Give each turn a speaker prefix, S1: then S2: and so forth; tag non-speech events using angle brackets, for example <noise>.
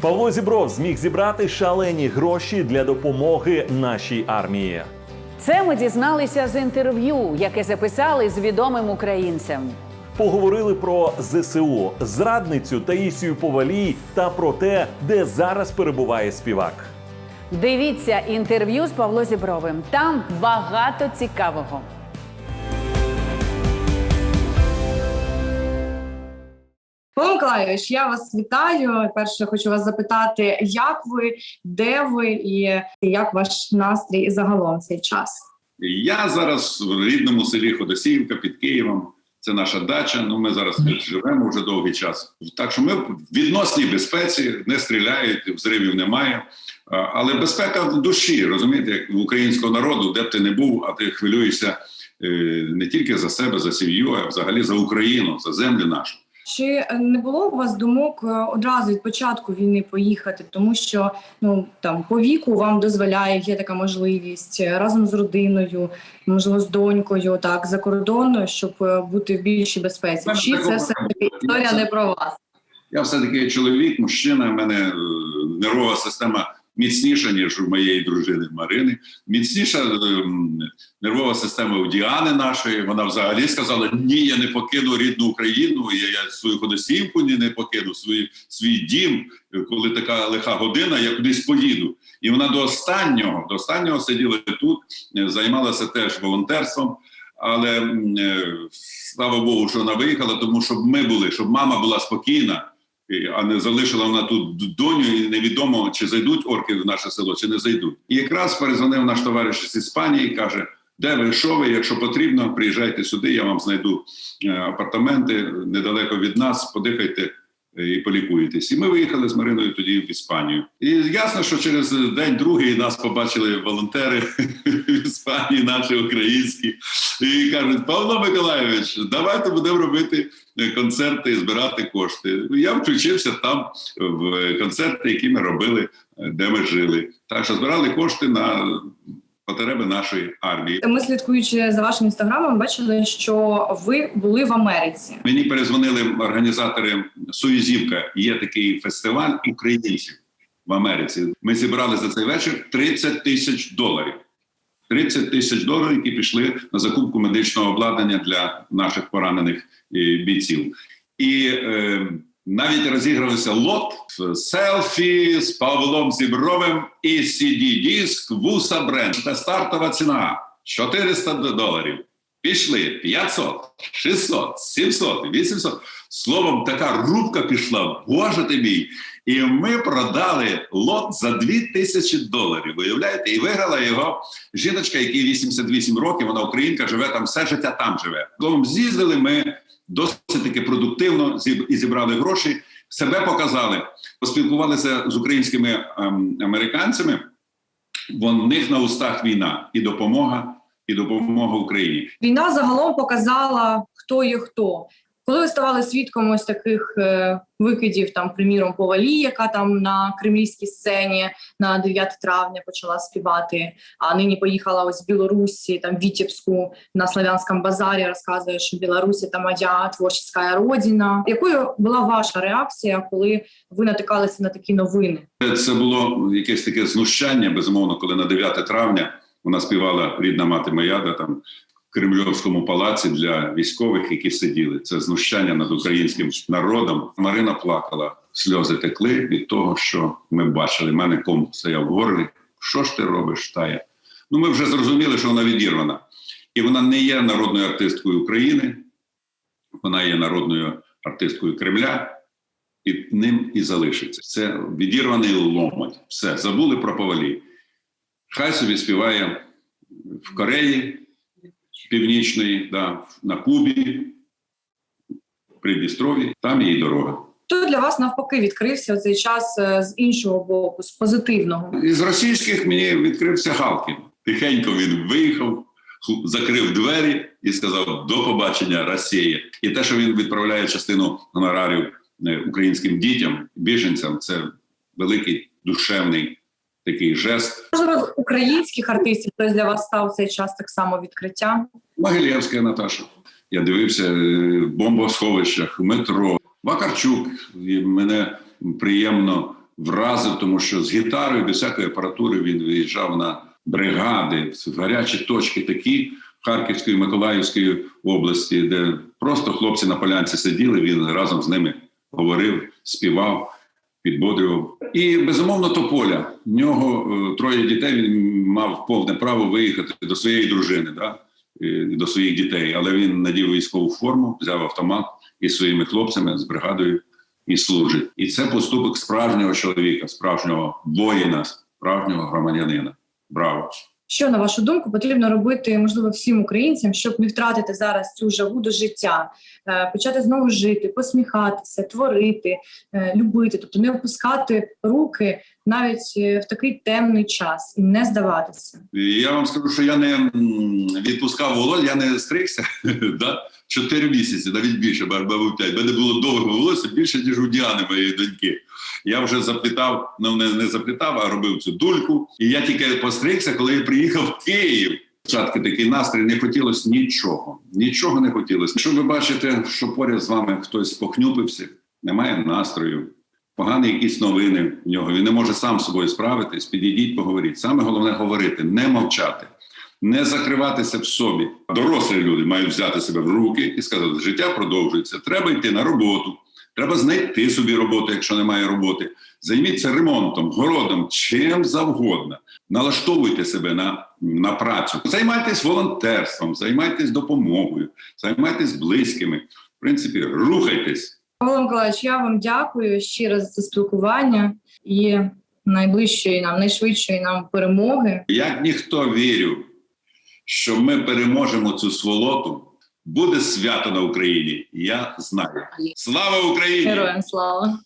S1: Павло Зібров зміг зібрати шалені гроші для допомоги нашій армії.
S2: Це ми дізналися з інтерв'ю, яке записали з відомим українцем.
S1: Поговорили про ЗСУ, зрадницю Таїсію Повалій та про те, де зараз перебуває співак.
S2: Дивіться інтерв'ю з Павло Зібровим. Там багато цікавого.
S3: Павло Миколайович, я вас вітаю. Перше хочу вас запитати, як ви, де ви і як ваш настрій загалом цей час?
S4: Я зараз в рідному селі Ходосіївка під Києвом. Це наша дача. Ну ми зараз тут живемо вже довгий час. Так що ми в відносній безпеці, не стріляють, взривів немає. Але безпека в душі, розумієте, як в українського народу, де б ти не був, а ти хвилюєшся е, не тільки за себе, за сім'ю, а взагалі за Україну, за землю нашу.
S3: Чи не було у вас думок е, одразу від початку війни поїхати, тому що ну там по віку вам дозволяє є така можливість е, разом з родиною, можливо, з донькою, так за кордон, щоб е, бути в більшій безпеці? Чи це все таки історія не про вас?
S4: Я все-таки чоловік, мужчина, в мене нервова система міцніша, ніж у моєї дружини Марини. Міцніша ем, нервова система у Діани нашої. Вона взагалі сказала: ні, я не покину рідну Україну, я, я свою ходосівку ні, не покину, свій, свій дім. Коли така лиха година, я кудись поїду. І вона до останнього, до останнього сиділа тут, е, займалася теж волонтерством. Але е, слава Богу, що вона виїхала, тому щоб ми були, щоб мама була спокійна, а не залишила вона тут доню, і невідомо, чи зайдуть орки в наше село, чи не зайдуть. І якраз перезвонив наш товариш з Іспанії і каже: де ви, що ви? Якщо потрібно, приїжджайте сюди, я вам знайду е, апартаменти недалеко від нас, подихайте. Е, І полікуєтесь. І ми виїхали з Мариною тоді в Іспанію. І ясно, що через день другий нас побачили волонтери <laughs> в Іспанії, наші українські, і кажуть: Павло Миколайович, давайте будемо робити е, концерти і збирати кошти. Я включився там в концерти, які ми робили, е, де ми жили. Так що збирали кошти на потреби нашої армії.
S3: Ми слідкуючи за вашим інстаграмом, бачили, що ви були в Америці.
S4: Мені перезвонили організатори Союзівка. Є такий фестиваль українців в Америці. Ми зібрали за цей вечір 30 тисяч доларів. 30 тисяч доларів, які пішли на закупку медичного обладнання для наших поранених е, бійців. І е, навіть розігралися лот селфі з Павлом Зібровим і CD-диск Вуса Бренд. Це стартова ціна 400 доларів. Пішли 500, 600, 700, 800. Словом, така рубка пішла, боже ти мій. І ми продали лот за 2000 доларів. Виявляєте, і виграла його жіночка, якій 88 років, вона українка, живе там все життя там живе. Словом, з'їздили ми досить таки продуктивно і зібрали гроші, себе показали, поспілкувалися з українськими ем, американцями. В них на устах війна і допомога, і допомога Україні.
S3: Війна загалом показала, хто є хто. Коли ви ставали свідком ось таких е, викидів, там, приміром, Повалі, яка там на кремлівській сцені на 9 травня почала співати, а нині поїхала ось в Білорусі, там в Вітебську на Славянському базарі, розказує, що Білорусі там моя творча родина. Якою була ваша реакція, коли ви натикалися на такі новини?
S4: Це було якесь таке знущання, безумовно, коли на 9 травня вона співала рідна мати моя, де там Кремльовському палаці для військових, які сиділи. Це знущання над українським народом. Марина плакала, сльози текли від того, що ми бачили. У мене ком стояв в горлі. Що ж ти робиш, Тая? Ну, ми вже зрозуміли, що вона відірвана. І вона не є народною артисткою України, вона є народною артисткою Кремля і ним і залишиться. Це відірваний ломоть. Все, забули про повалі. Хай собі співає в Кореї Північної, да, на Кубі, в Придністрові, там її дорога.
S3: Хто для вас навпаки відкрився цей час е, з іншого боку, з позитивного?
S4: Із російських мені відкрився Галкін. Тихенько він виїхав, закрив двері і сказав: до побачення, Росія. І те, що він відправляє частину гонорарів е, українським дітям, біженцям, це великий душевний такий жест.
S3: Можливо, з українських артистів хтось для вас став цей час так само відкриттям.
S4: Могилєвська Наташа. Я дивився е, в бомбосховищах, в метро. Вакарчук. І мене приємно вразив, тому що з гітарою без всякої апаратури він виїжджав на бригади, гарячі точки такі Харківської, Миколаївської області, де просто хлопці на полянці сиділи. Він разом з ними говорив, співав, підбодрював. І безумовно Тополя. В нього е, троє дітей. Він мав повне право виїхати до своєї дружини, да? е, до своїх дітей. Але він надів військову форму, взяв автомат і своїми хлопцями з бригадою і служить. І це поступок справжнього чоловіка, справжнього воїна, справжнього громадянина. Браво!
S3: Що на вашу думку потрібно робити, можливо, всім українцям, щоб не втратити зараз цю жагу до життя, е, почати знову жити, посміхатися, творити, е, любити, тобто не опускати руки навіть е, в такий темний час і не здаватися.
S4: Я вам скажу, що я не відпускав волосся, я не стригся? <laughs> 4 місяці, навіть більше, мабуть, 5. У мене було довго волосся більше, ніж у Діани, моєї доньки. Я вже заплітав, ну не, не заплітав, а робив цю дульку. І я тільки постригся, коли я приїхав в Київ. Спочатку такий настрій не хотілося нічого. Нічого не хотілося. Якщо ви бачите, що поряд з вами хтось похнюпився, немає настрою, погані якісь новини в нього, він не може сам з собою справитись, підійдіть, поговоріть. Саме головне говорити, не мовчати, не закриватися в собі. Дорослі люди мають взяти себе в руки і сказати, життя продовжується, треба йти на роботу, треба знайти собі роботу, якщо немає роботи. Займіться ремонтом, городом, чим завгодно. Налаштовуйте себе на, на працю. Займайтесь волонтерством, займайтесь допомогою, займайтесь близькими. В принципі, рухайтесь.
S3: Павло Миколаївич, я вам дякую щиро за це спілкування і найближчої нам, найшвидшої нам перемоги.
S4: Як ніхто вірю, що ми переможемо цю сволоту, буде свято на Україні. Я знаю. Слава Україні!
S3: Героям слава!